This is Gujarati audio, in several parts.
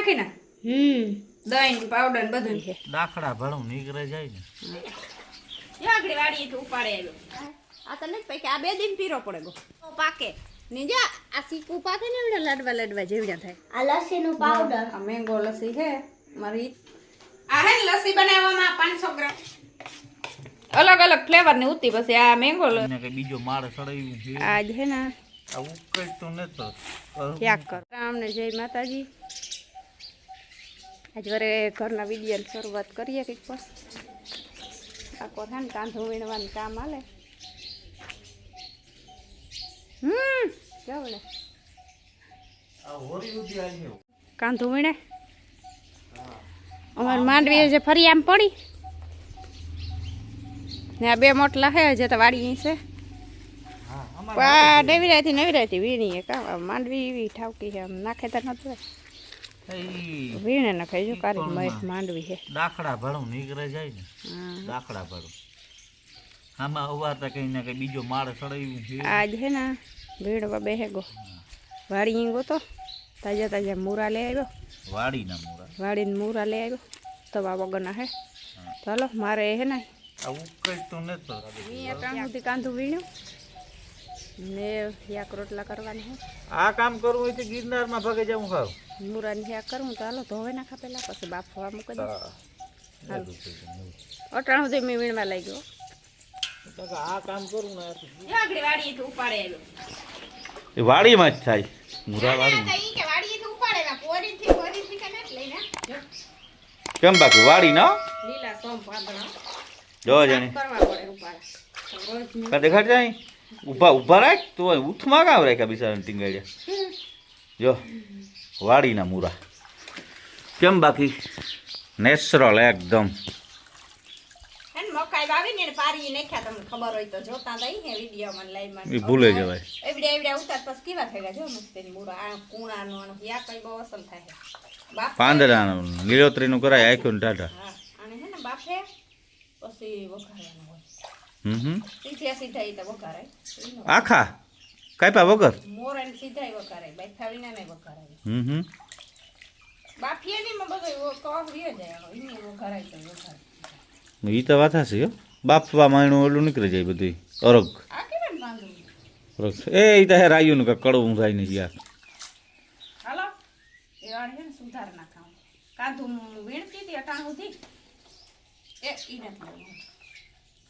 નાખી ને હમ. દહીં પાવડર ને બધું. દાખલા ભણું નીકળે જાય ને. લાકડી વાળી તો ઉપાડે આવ્યો આ તને પૈકી આ બે દિન પીરો પડે ગો. પાકે. ને આ સીકુ પાકે ને એવડા લાડવા લાડવા જેવડા થાય. આ લસ્સીનું પાવડર આ મેંગો લસ્સી છે મારી. આ હે ને લસ્સી બનાવવામાં પાંચસો ગ્રામ. અલગ અલગ ફ્લેવરની ઉતી પછી આ મેંગો એને કઈ બીજો માળ સડાયું છે. આજ હે ને. આ ઉકળતું નથી. ક્યાં કર. રામને જય માતાજી. આજ વરે ઘરના વિડીયોની શરૂઆત કરીએ કંઈક પર આખો થાય ને કાંધો વીણવાનું કામ હાલે. હમ આવી કાંધું વીણે? અમારે માંડવી જે ફરી આમ પડી. ને આ બે મોટલા હે જે તો વાડી છે. હા પણ નવી નવીરાયથી વીણીએ. કા માંડવી એવી ઠાવકી છે આમ નાખે તો નથી અમાર વીણે નખાય. જો કારી મહેશ માંડવી છે. દાખલા ભણું નીકળે જાય ને. હા. દાખલા ભણું. આમાં અવારતા કઈ ને કઈ બીજો માળ સડાયું છે. આજ હે ને ભીડવા બેહે ગો વાડી ગો તો તાજા તાજા મૂરા લઈ આવ્યો. વાડીના મૂળા વાડીને મૂરા લઈ આવ્યો. તવા વગરના હે. ચાલો મારે હે ને આ તો નથી. કાંધું વીણ્યું. ને યાક રોટલા કરવાની હે. આ કામ કરવું હોય તો ગિરનારમાં ભાગે જવું ખાવ મુરાની યાક કરવું તો હાલો ધોવે નાખા પેલા પછી બાફવા મૂકી દે. અટાણ સુધી મેં વીણવા લાગ્યો. આ કામ કરું ને વાડીમાં જ થાય. મુરા વાડી કેમ બાકી વાડી ના? લીલા સોમ પાદણા જો જાણે. કરવા પડે ઉપાડ. દેખાડ જાય ઊભા ઊભા રાખ તો ઉથમાં કામ રાખ્યા બિચારા ટીંગાડ્યા જો વાડીના મૂરા. કેમ બાકી? નેચરલ એકદમ. હે ને મકાઈ વાવીને એને પારી નાખ્યા તમને ખબર હોય તો જોતા તઈ હે વિડીયોમાં લાઈવમાં ભૂલે જવાય. છે. પાંદડાનું લીલોતરીનું કરાય આખ્યું ટાટા અને હે ને બાફે પછી આખા? કાપ્યા વગર? મોર અને સીધા ય વઘારાય બાફા વિના નહીં વઘારાય હમ હમ. બાફીએ નહીં માં બધું જાય. એની વઘારાય તો વઘારાય એ તો વાત હશે હો. બાપવા માયણું ઓલું નીકળી જાય બધું અરગ. આ કેમ બાંધું અરગ. એ ઈ તો હે રાયું કે કડવું થાય ને યાર હાલો. એ વાળી સુધાર નાખાવું કાંધું વીણતી હતી અટાણું થી. એ ઈ નથી લેવું. બે રૂપિયા હોવા દે.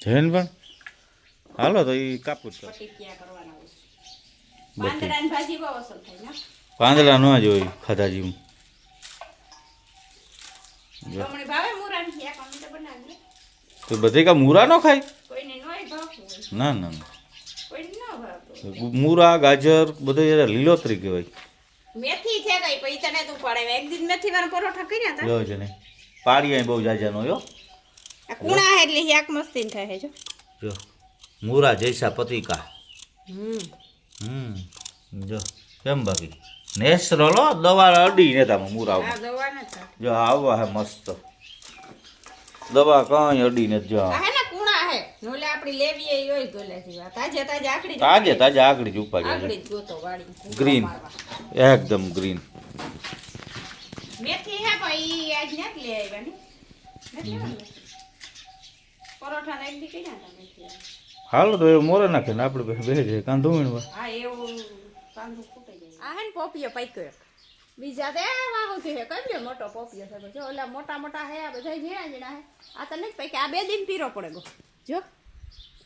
જૈન પણ હાલો તો એ કાપું જ પાંદડા ન જોઈ ખાધા જેવું તો બધે કા મૂરા નો ખાય? ના ના મૂરા ગાજર બધું લીલોતરી કહેવાય. મેથી છે કઈ પૈસા ને તું પડે. એક દિન મેથી વાળા પરોઠા કર્યા હતા? જો અહીં બહુ જાજા નો યો કુણા એટલે શાક મસ્તી થાય જો. જો મૂરા જૈસા પતિકા. હમ. હમ જો કેમ બાકી? નેચરલ હો દવા અડી ને તમે મૂરા આ દવા ન જો આવવા હે મસ્ત. દવા કઈ અડી ને જો આ હે ને કુણા હે. નોલે આપડી લેવી એ હોય ગોલે જીવા. તાજે તાજે આગળ જ ઉપાડી ગ્રીન. એકદમ ગ્રીન. ઈ આજ નથી લઈ આવ્યા ને? પરોઠા ને દી કર્યા હતા હાલો તો એ મોરે નાખે ને આપણે બે જાય કાંધો વીણવા. હા એવું કાંદું ફૂટાઈ જાય. આ હે ને પોપિયો પાક્યો એક. બીજા તે વાહુથી હે કઈ મોટો પોપિયો છે જો ઓલા મોટા મોટા હે આ બધા જીણા જીણા હે. આ તો નહીં પાક્યા આ બે દિન પીરો પડે ગો. જો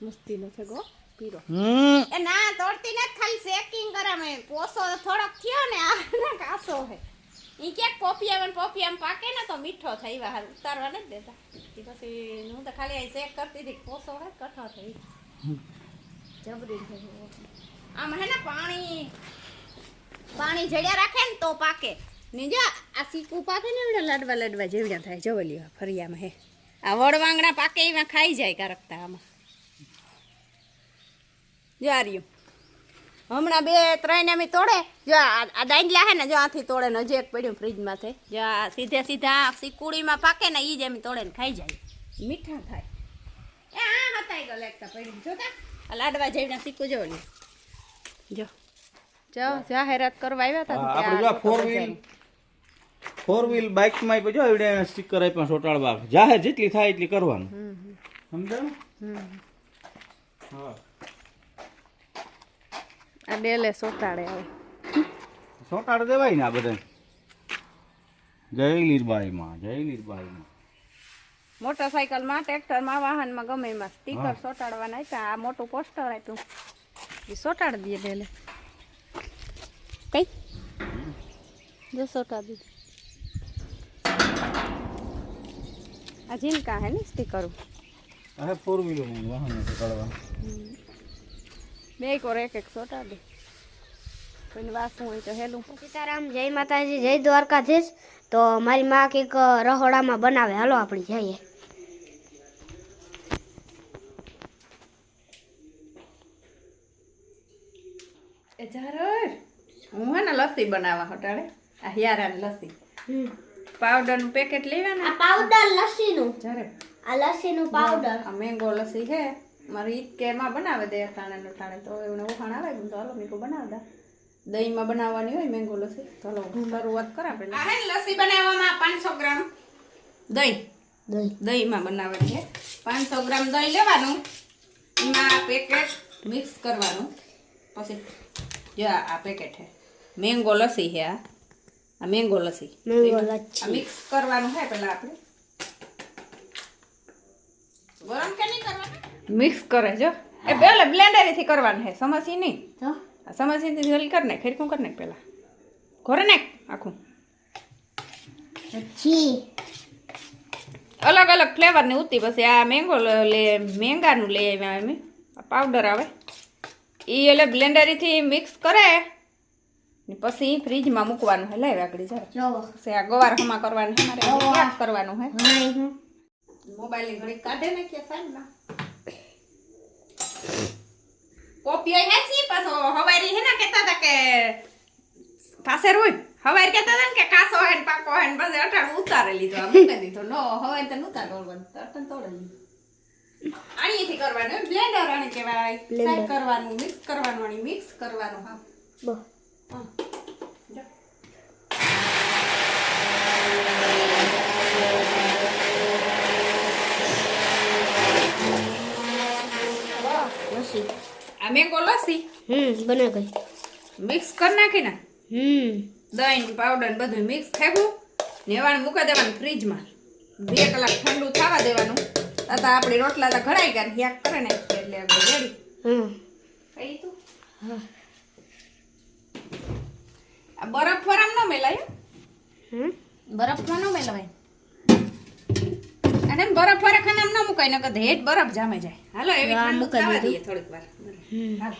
મસ્તી નો છે ગો પીરો. હમ. એ ના તોડતી નથી ખાલી શેકિંગ કરે મેં પોસો થોડોક થયો ને આ કાસો હે. ઈ ક્યાંક આવે ને પોપિયા પાકે ને તો મીઠો થઈ વાર ઉતારવા નથી દેતા. ઈ પછી હું તો ખાલી અહીં શેક કરતી હતી કોસો હોય કઠો થઈ જબરી આમ હે ને પાણી પાણી જડ્યા રાખે ને તો પાકે. ને જો, આ સીકું પાકે ને એવડા લાડવા લાડવા જેવડા થાય જવલીઓ ફરિયામાં હે. આ વડવાંગણા પાકે એમાં ખાઈ જાય કારકતા આમાં. જો આ રહ્યું. હમણાં બે ત્રણ એમ તોડે. જો આ દાંડલા હે ને જો આથી તોડે ને હજી એક પડ્યું ફ્રીજમાંથી. જો આ સીધે સીધા સીકુડીમાં પાકે ને એ જ એમ તોડે ને ખાઈ જાય. મીઠા થાય. એ આ હતા ગયો લેકતા પડ્યું. જોતા આ લાડવા જઈને સીકું જો ને. જો. જો જાહેરાત કરવા આવ્યા હતા આપણે જો ફોર વ્હીલ ફોર વ્હીલ બાઇકમાં જો એવડે સ્ટીકર આપ્યા ચોટાડવા. જાહેર જેટલી થાય એટલી કરવાનું. સમજાયું હા. આ ડેલે સોટાડે આવે ચોટાડ દેવાય ને આ બધા જય લીરબાઈમાં જય લીરબાઈમાં મોટરસાયકલમાં ટ્રેક્ટરમાં વાહનમાં ગમે એમાં સ્ટીકર સોટાડવાના હતા આ મોટું પોસ્ટર આપ્યું. એ સોટાડી દઈએ ડેલે કઈ જો સોટાડી દીધું આ ઝીણકા હે ને સ્ટીકર. હવે ફોર વ્હીલર વાહન ચોટાડવા બે કોર એક એક સોટાડી કોઈને વાસું હોય તો હેલું સીતારામ જય માતાજી જય દ્વારકાધીશ. તો મારી માં કંઈક રહોડામાં બનાવે. હાલો આપણે જઈએ. એ હું હે ને લસ્સી બનાવવા હટાડે. આ હિયારાની લસ્સી. પાવડરનું પેકેટ લેવાના? આ પાવડર લસ્સીનું. જારે આ લસ્સીનું પાવડર આ મેંગો લસ્સી છે મારી ઈદ કે એમાં બનાવે દે ટાણે ને ટાણે તો એમને ઉખાણ આવે તો હાલો મીઠું બનાવતા. દહીંમાં બનાવવાની હોય મેંગો લસ્સી. તો હાલો શરૂઆત કરા આપણે. આ હે ને લસ્સી બનાવવામાં પાંચસો ગ્રામ. દહીં. દહીં. દહીંમાં બનાવવાની છે. પાંચસો ગ્રામ દહીં લેવાનું. એમાં પેકેટ મિક્સ કરવાનું. પછી જો આ પેકેટ છે. મેંગો લસ્સી છે આ. આ મેંગો લસ્સી. આ મિક્સ કરવાનું છે પેલા આપણે. ગરમ કે નહીં કરવાનું? મિક્સ કરે જો એ પેલા બ્લેન્ડરથી કરવાનું છે સમસી નહીં? તો? આ સમસીથી જલ્દી કર નાખ ખરીકું કર નાખ પેલા. ઘોરે નાખ આખું. પછી? અલગ અલગ ફ્લેવરની ઉતી પછી આ મેંગો લ- મેંગાનું લઈ આવ્યા અમે આ પાવડર આવે. એ એટલે બ્લેન્ડરીથી મિક્સ કરે. ને પછી ફ્રીજમાં મૂકવાનું હે લાવ આગળ જરા આ ગવાર હમા કરવાનું છે. મારે કરવાનું છે. હા હું મોબાઈલની ઘડી કાઢે ને કે સાઈડમાં કોપીઓ હેસી પાછો હવારી હે ને કહેતા હતા કે પાસે રોય હવારી કહેતા હતા ને કે કાસો હે ને પાકો હે ને પછી અટાણ ઉતારી લીધો. આ મૂકી દીધો. નો હવારી તો નહોતા કરવાનું. અટાણ તોડી આણીથી કરવાનું બ્લેન્ડર આણી કહેવાય સાઈડ કરવાનું મિક્સ કરવાનું આણી મિક્સ કરવાનું હા. બો હા જો. લસ્સી આ મેંગો લસ્સી હમ બને ગઈ. મિક્સ કરી નાખી ને હમ. દહીં પાવડર બધું મિક્સ થયું નેવાણ મૂકી દેવાનું ફ્રીજમાં બે કલાક ઠંડુ થવા દેવાનું. તો આપણી રોટલા તો ઘડાઈ ગયા યાક કરે ને એટલે આપણે રેડી હમ. કહી તું આ બરફ ફરામ ન મેલાય. હમ? બરફ ન મેલવાય. અને બરફ ફરે ખાને ન મુકાય નકર હેઠ બરફ જામે જાય. હાલો એવી ઠંડુ થવા દઈએ થોડીક વાર. હાલો.